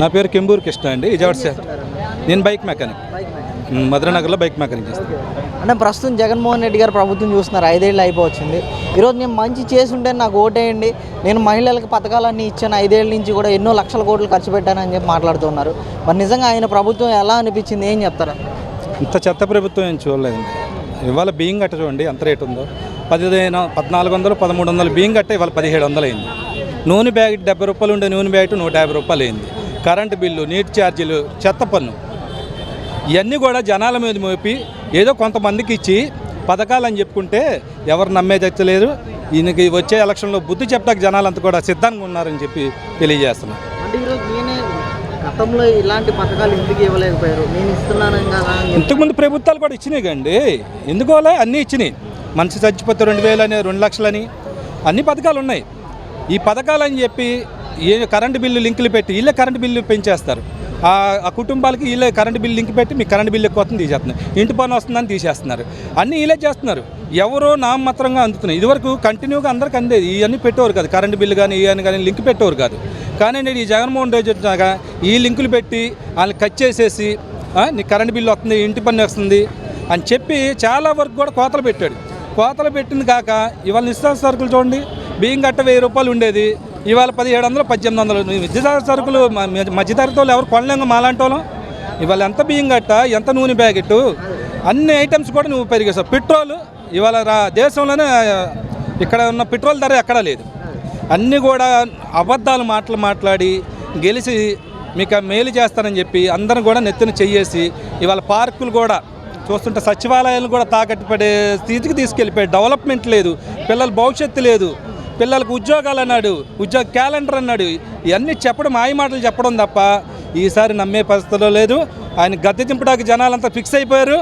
నా పేరు కెంబూరు కృష్ణ అండి. విజయవాడ సార్? నేను బైక్ మెకానిక్. మధురనగర్లో బైక్ మెకానిక్ చేస్తాను. అంటే ప్రస్తుతం జగన్మోహన్ రెడ్డి గారు ప్రభుత్వం చూస్తున్నారు. ఐదేళ్ళు అయిపోవచ్చింది. ఈరోజు నేను మంచి చేసుంటే నాకు ఓటేయండి. నేను మహిళలకు పథకాలన్నీ ఇచ్చాను. ఐదేళ్ళ నుంచి కూడా ఎన్నో లక్షల కోట్లు ఖర్చు పెట్టానని చెప్పి మాట్లాడుతున్నారు. మరి నిజంగా ఆయన ప్రభుత్వం ఎలా అనిపించింది? ఏం చెప్తారా? ఇంత చెత్త ప్రభుత్వం ఏం చూడలేదండి. ఇవాళ బియ్యం గట్ట చూడండి. ఎంత రేటు ఉందో. పదిహేను పద్నాలుగు వందలు పదమూడు వందలు బియ్యం గట్ట ఇవాళ పదిహేడు వందలు అయింది. నూనె బ్యాగ్ డెబ్బై రూపాయలు ఉండే నూనె బ్యాగ్ నూట యాభై రూపాయలు అయింది. కరెంటు బిల్లు నీటి ఛార్జీలు చెత్త పన్ను. ఇవన్నీ కూడా జనాల మీద మోపి ఏదో కొంతమందికి ఇచ్చి పథకాలు అని చెప్పుకుంటే ఎవరు నమ్మేది లేదు. ఈయనకి వచ్చే ఎలక్షన్లో బుద్ధి చెప్తాక జనాలంతా కూడా సిద్ధంగా ఉన్నారని చెప్పి తెలియజేస్తున్నాను అంటే ఈరోజు నేనే గతంలో ఇలాంటి పథకాలు ఎందుకు ఇవ్వలేకపోయారు. నేను కదా. ఇంతకుముందు ప్రభుత్వాలు కూడా ఇచ్చినాయి కండి. ఎందుకోలే అన్నీ ఇచ్చినాయి. మనిషి చచ్చిపోతే రెండు వేలని రెండు లక్షలని. అన్ని పథకాలు ఉన్నాయి. ఈ పథకాలు అని చెప్పి ఏ కరెంటు బిల్లు లింకులు పెట్టి వీళ్ళే కరెంటు బిల్లు పెంచేస్తారు. ఆ కుటుంబాలకి వీళ్ళే కరెంటు బిల్లు లింక్ పెట్టి మీకు కరెంటు బిల్లు ఎక్కువ వస్తుంది తీసేస్తున్నారు. ఇంటి పన్ను వస్తుందని తీసేస్తున్నారు. అన్నీ వీళ్ళే చేస్తున్నారు. ఎవరో నామమాత్రంగా అందుతున్నాయి. ఇదివరకు కంటిన్యూగా అందరికి అందేది. ఇవన్నీ పెట్టేవారు కాదు. కరెంటు బిల్లు కానీ ఇవన్నీ కానీ లింక్ పెట్టేవారు కాదు. కానీ నేను ఈ జగన్మోహన్ రెడ్డి వచ్చినాక ఈ లింకులు పెట్టి వాళ్ళని కట్ చేసేసి నీ నీకు బిల్లు వస్తుంది ఇంటి పన్ను వస్తుంది అని చెప్పి చాలా వరకు కూడా కోతలు పెట్టాడు. కోతలు పెట్టింది కాక ఇవాళ నిశ్చిత సరుకులు చూడండి. బియ్యం గట్ట వెయ్యి రూపాయలు ఉండేది. ఇవాళ పదిహేడు వందలు పద్దెనిమిది వందలు. మధ్యధర సరుకులు మ- మధ్యతరగతి వాళ్ళు ఎవరు కొనలేము మాలాంటి వాళ్ళం ఇవాళ ఎంత బియ్యం గట్ట ఎంత నూనె ప్యాకెట్ అన్ని ఐటమ్స్ కూడా నువ్వు పెరిగేసావు పెట్రోల్ ఇవాళ రా దేశంలోనే ఇక్కడ ఉన్న పెట్రోల్ ధర ఎక్కడా లేదు. అన్నీ కూడా అబద్ధాలు మాటలు మాట్లాడి గెలిచి మీకు మేలు చేస్తానని చెప్పి అందరం కూడా నెత్తిన చెయ్యేసి ఇవాళ పార్కులు కూడా చూస్తుంటే సచివాలయాలు కూడా తాకట్టు పడే స్థితికి తీసుకెళ్ళిపోయి డెవలప్మెంట్ లేదు. పిల్లల భవిష్యత్తు లేదు. పిల్లలకు ఉద్యోగాలు అన్నాడు ఉద్యోగ క్యాలెండర్ అన్నాడు. ఇవన్నీ చెప్పడం మాయ మాటలు చెప్పడం తప్ప ఈసారి నమ్మే పరిస్థితిలో లేదు. ఆయన గద్దె దింపడానికి జనాలంతా ఫిక్స్ అయిపోయారు.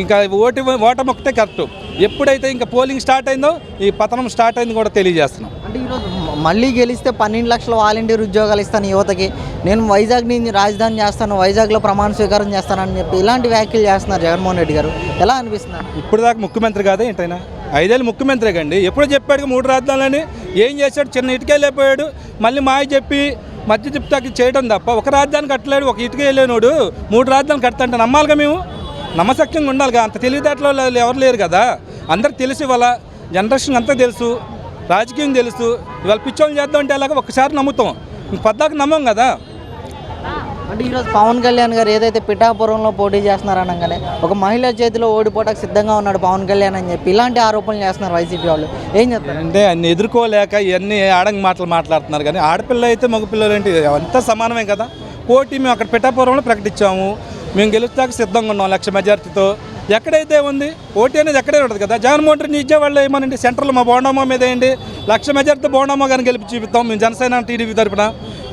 ఇంకా ఓటు ఓటమి ఒకటే కరెక్ట్. ఎప్పుడైతే ఇంకా పోలింగ్ స్టార్ట్ అయిందో ఈ పతనం స్టార్ట్ అయింది కూడా తెలియజేస్తున్నాం. అంటే ఈరోజు మళ్ళీ గెలిస్తే పన్నెండు లక్షల వాలంటీర్ ఉద్యోగాలు ఇస్తాను యువతకి. నేను వైజాగ్ నుంచి రాజధాని చేస్తాను వైజాగ్లో ప్రమాణ స్వీకారం చేస్తానని చెప్పి ఇలాంటి వ్యాఖ్యలు చేస్తున్నారు జగన్మోహన్ రెడ్డి గారు. ఎలా అనిపిస్తున్నారు ఇప్పుడు దాకా ముఖ్యమంత్రి కాదా ఏంటైనా? ఐదేళ్ళు ముఖ్యమంత్రి కండి. ఎప్పుడు చెప్పాడు మూడు రాజధానులని ఏం చేశాడు? చిన్న ఇటుక వెళ్ళిపోయాడు. మళ్ళీ మాయ చెప్పి మధ్య తిప్పుతాకి చేయడం తప్ప ఒక రాజధాని కట్టలేడు ఒక ఇటుక వెళ్ళేనోడు. మూడు రాజధానులు కడతాంటే నమ్మాలిగా మేము? నమ్మశక్యంగా ఉండాలిగా అంత తెలివితేటలో ఎవరు లేరు కదా. అందరికి తెలుసు ఇవాళ జనరేషన్ అంతా తెలుసు రాజకీయం తెలుసు. ఇవాళ పిచ్చోళ్ళు చేద్దాం అంటే అలాగ ఒకసారి నమ్ముతాం. పద్దాకు నమ్మం కదా. అంటే ఈరోజు పవన్ కళ్యాణ్ గారు ఏదైతే పిఠాపురంలో పోటీ చేస్తున్నారనగానే ఒక మహిళ చేతిలో ఓడిపోవడానికి సిద్ధంగా ఉన్నాడు పవన్ కళ్యాణ్ అని చెప్పి ఇలాంటి ఆరోపణలు చేస్తున్నారు వైసీపీ వాళ్ళు. ఏం చెప్తారు? అంటే అన్ని ఎదుర్కోలేక ఇవన్నీ ఆడంగి మాటలు మాట్లాడుతున్నారు కానీ ఆడపిల్ల అయితే మగపిల్లలు ఏంటి? అంతా సమానమే కదా. పోటీ మేము అక్కడ పిఠాపురంలో ప్రకటించాము. మేము గెలుస్తాక సిద్ధంగా ఉన్నాం లక్ష మెజార్టీతో. ఎక్కడైతే ఉంది? పోటీ అనేది ఎక్కడే ఉంటుంది కదా. జగన్మోహన్ రెడ్డి ఇచ్చే వాళ్ళు ఏమనండి? సెంట్రల్ మా బోండమ్మ మీద ఏంటి? లక్ష మెజార్టీతో బోండమ్మ కానీ గెలిపి చూపిస్తాం. మేము జనసేన టీడీపీ తరపున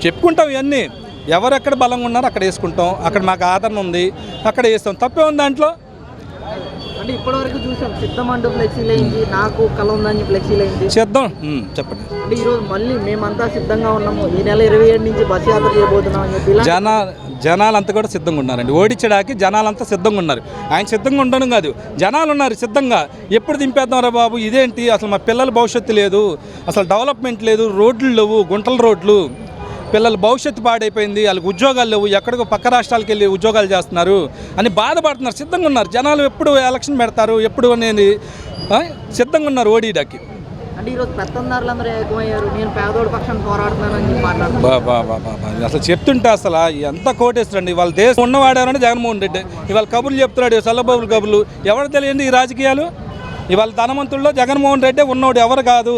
చెప్పుకుంటాం ఇవన్నీ. ఎవరు ఎక్కడ బలంగా ఉన్నారో అక్కడ వేసుకుంటాం. అక్కడ మాకు ఆదరణ ఉంది. అక్కడ వేస్తాం. తప్పే ఉంది దాంట్లో? అంటే ఇప్పటివరకు చూసాం సిద్ధమంటూ ఫ్లెక్సీలు అయింది నాకు కళ ఉందని ఫ్లెక్సీలు అయింది ఉమ్, చెప్పండి. అంటే ఈరోజు మళ్ళీ మేమంతా సిద్ధంగా ఉన్నాము. ఈ నెల ఇరవై ఏడు నుంచి బస్ యాత్ర చేయబోతున్నాం అని చెప్పి జన జనాలంతా కూడా సిద్ధంగా ఉన్నారండి. ఓడించడానికి జనాలంతా సిద్ధంగా ఉన్నారు. ఆయన సిద్ధంగా ఉండడం కాదు. జనాలు ఉన్నారు సిద్ధంగా. ఎప్పుడు దింపేద్దాం రా బాబు? ఇదేంటి? అసలు మా పిల్లల భవిష్యత్తు లేదు. అసలు డెవలప్మెంట్ లేదు. రోడ్లు లేవు. గుంటల రోడ్లు. పిల్లల భవిష్యత్తు పాడైపోయింది వాళ్ళకి ఉద్యోగాలు లేవు ఎక్కడికో పక్క రాష్ట్రాలకు వెళ్ళి ఉద్యోగాలు చేస్తున్నారు. అని బాధపడుతున్నారు సిద్ధంగా ఉన్నారు. జనాలు ఎప్పుడు ఎలక్షన్ పెడతారు ఎప్పుడు అనేది సిద్ధంగా ఉన్నారు ఓడీడాకి. అంటే ఈరోజు పెత్తందారులందరూ ఏకమయ్యారు. నేను పేదోడి పక్షాన్ని పోరాడుతున్నానని చెప్పి మాట్లాడుతున్నాను బా బా బా బా బా. అసలు చెప్తుంటే అసలు ఎంత కోటేస్తారండి ఇవాళ దేశం ఉన్నవాడారంటే జగన్మోహన్ రెడ్డి. ఇవాళ కబుర్లు చెప్తున్నాడు చల్లబాబులు కబుర్లు. ఎవరు తెలియండి ఈ రాజకీయాలు? ఇవాళ ధనవంతుల్లో జగన్మోహన్ రెడ్డి ఉన్నోడు ఎవరు కాదు.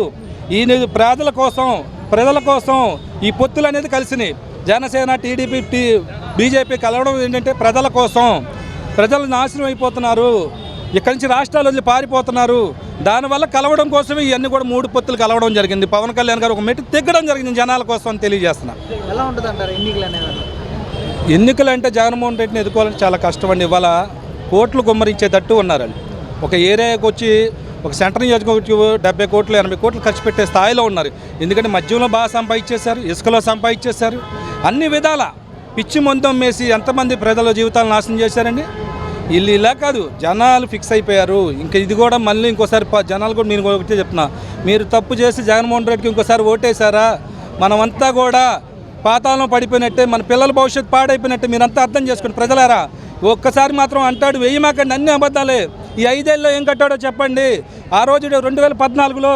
ఈయన ప్రజల కోసం ప్రజల కోసం ఈ పొత్తులు అనేది కలిసినాయి. జనసేన టీడీపీ టీ బీజేపీ కలవడం ఏంటంటే ప్రజల కోసం. ప్రజలు నాశనం అయిపోతున్నారు. ఇక్కడి నుంచి రాష్ట్రాలు వదిలి పారిపోతున్నారు. దానివల్ల కలవడం కోసమే ఇవన్నీ కూడా మూడు పొత్తులు కలవడం జరిగింది. పవన్ కళ్యాణ్ గారు ఒక మెట్టు తెగ్గడం జరిగింది జనాల కోసం అని తెలియజేస్తున్నా. ఎలా ఉంటుంది అంటారు ఎన్నికలు ఎన్నికలు అంటే జగన్మోహన్ రెడ్డిని ఎదుర్కోవాలంటే చాలా కష్టం అండి. ఇవాళ కోట్లు గుమ్మరించేటట్టు ఉన్నారు వాళ్ళు ఒక ఏరియాకి వచ్చి ఒక సెంటర్ నియోజకవర్గం డెబ్బై కోట్లు ఎనభై కోట్లు ఖర్చు పెట్టే స్థాయిలో ఉన్నారు. ఎందుకంటే మద్యంలో బాగా సంపాదించేశారు ఇసుకలో సంపాదించేశారు. అన్ని విధాల పిచ్చి మందం వేసి ఎంతమంది ప్రజల జీవితాలు నాశనం చేశారండి? వీళ్ళు ఇలా కాదు జనాలు ఫిక్స్ అయిపోయారు. ఇంకా ఇది కూడా మళ్ళీ ఇంకోసారి ప- జనాలు కూడా నేను ఒకటే చెప్తున్నా. మీరు తప్పు చేసి జగన్మోహన్ రెడ్డికి ఇంకోసారి ఓటేశారా? మనమంతా కూడా పాతాళం పడిపోయినట్టే మన పిల్లల భవిష్యత్తు పాడైపోయినట్టే మీరంతా అర్థం చేసుకోండి ప్రజలారా ఒక్కసారి మాత్రం అంటాడు వెయ్యి మాకండి అన్ని అబద్ధాలే. ఈ ఐదేళ్ళలో ఏం కట్టాడో చెప్పండి. ఆ రోజు రెండు వేల పద్నాలుగులో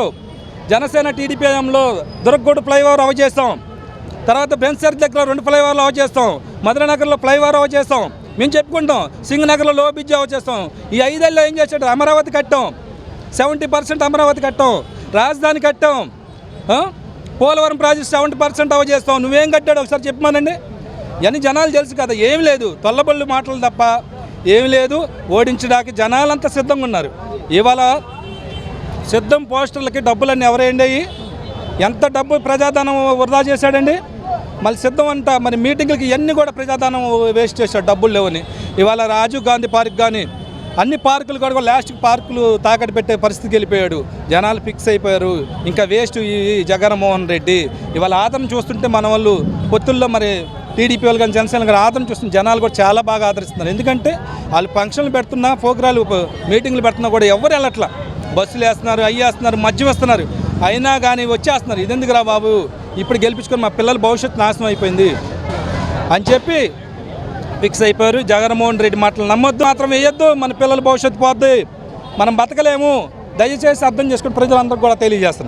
జనసేన టీడీపీఎంలో హయాంలో దుర్గగూడ ఫ్లైఓవర్ అవ చేస్తాం. తర్వాత బెన్సర్ దగ్గర రెండు ఫ్లైఓవర్లు అవ చేస్తాం. మధురనగర్లో ఫ్లైఓవర్ అవ చేస్తాం. మేము చెప్పుకుంటాం సింగనగర్లో లో బ్రిడ్జ్ అవ చేస్తాం. ఈ ఐదేళ్ళలో ఏం చేసాడు అమరావతి కట్టాం. సెవెంటీ పర్సెంట్ అమరావతి కట్టాం. రాజధాని కట్టాం. పోలవరం ప్రాజెక్ట్ సెవెంటీ పర్సెంట్ అవ చేస్తాం. నువ్వేం కట్టాడు ఒకసారి చెప్పమానండి. ఇవన్నీ జనాలు తెలుసు కదా ఏం లేదు. తొల్లబళ్ళు మాటలు తప్ప ఏం లేదు. ఓడించడానికి జనాలంతా సిద్ధంగా ఉన్నారు. ఇవాళ సిద్ధం పోస్టర్లకి డబ్బులన్నీ ఎవరేయండి ఎంత డబ్బు ప్రజాధనం వృధా చేశాడండి? మళ్ళీ సిద్ధం అంట మరి మీటింగ్లకి ఇవన్నీ కూడా ప్రజాధనం వేస్ట్ చేశాడు డబ్బులు లేవని. ఇవాళ రాజీవ్ గాంధీ పార్క్ కానీ అన్ని పార్కులు కూడా లాస్ట్ పార్కులు తాకట్టు పెట్టే పరిస్థితికి వెళ్ళిపోయాడు. జనాలు ఫిక్స్ అయిపోయారు. ఇంకా వేస్ట్ ఈ జగన్మోహన్ రెడ్డి. ఇవాళ ఆదరణ చూస్తుంటే మన వాళ్ళు పొత్తుల్లో మరి టీడీపీ వాళ్ళు కానీ జనసేన కానీ ఆదరణ చూస్తున్న జనాలు కూడా చాలా బాగా ఆదరిస్తున్నారు. ఎందుకంటే వాళ్ళు ఫంక్షన్లు పెడుతున్నా ప్రోగ్రాలు మీటింగ్లు పెడుతున్నా కూడా ఎవరు వెళ్ళట్లా. బస్సులు వేస్తున్నారు అవి వేస్తున్నారు మద్యం వేస్తున్నారు. అయినా కానీ వచ్చేస్తున్నారు. ఇదెందుకు రా బాబు? ఇప్పుడు గెలిపించుకొని మా పిల్లల భవిష్యత్తు నాశనం అయిపోయింది. అని చెప్పి ఫిక్స్ అయిపోయారు. జగన్మోహన్ రెడ్డి మాటలు నమ్మొద్దు మాత్రం వేయొద్దు. మన పిల్లల భవిష్యత్తు పోద్ది. మనం బతకలేము. దయచేసి అర్థం చేసుకుని ప్రజలందరికీ కూడా తెలియజేస్తున్నాం.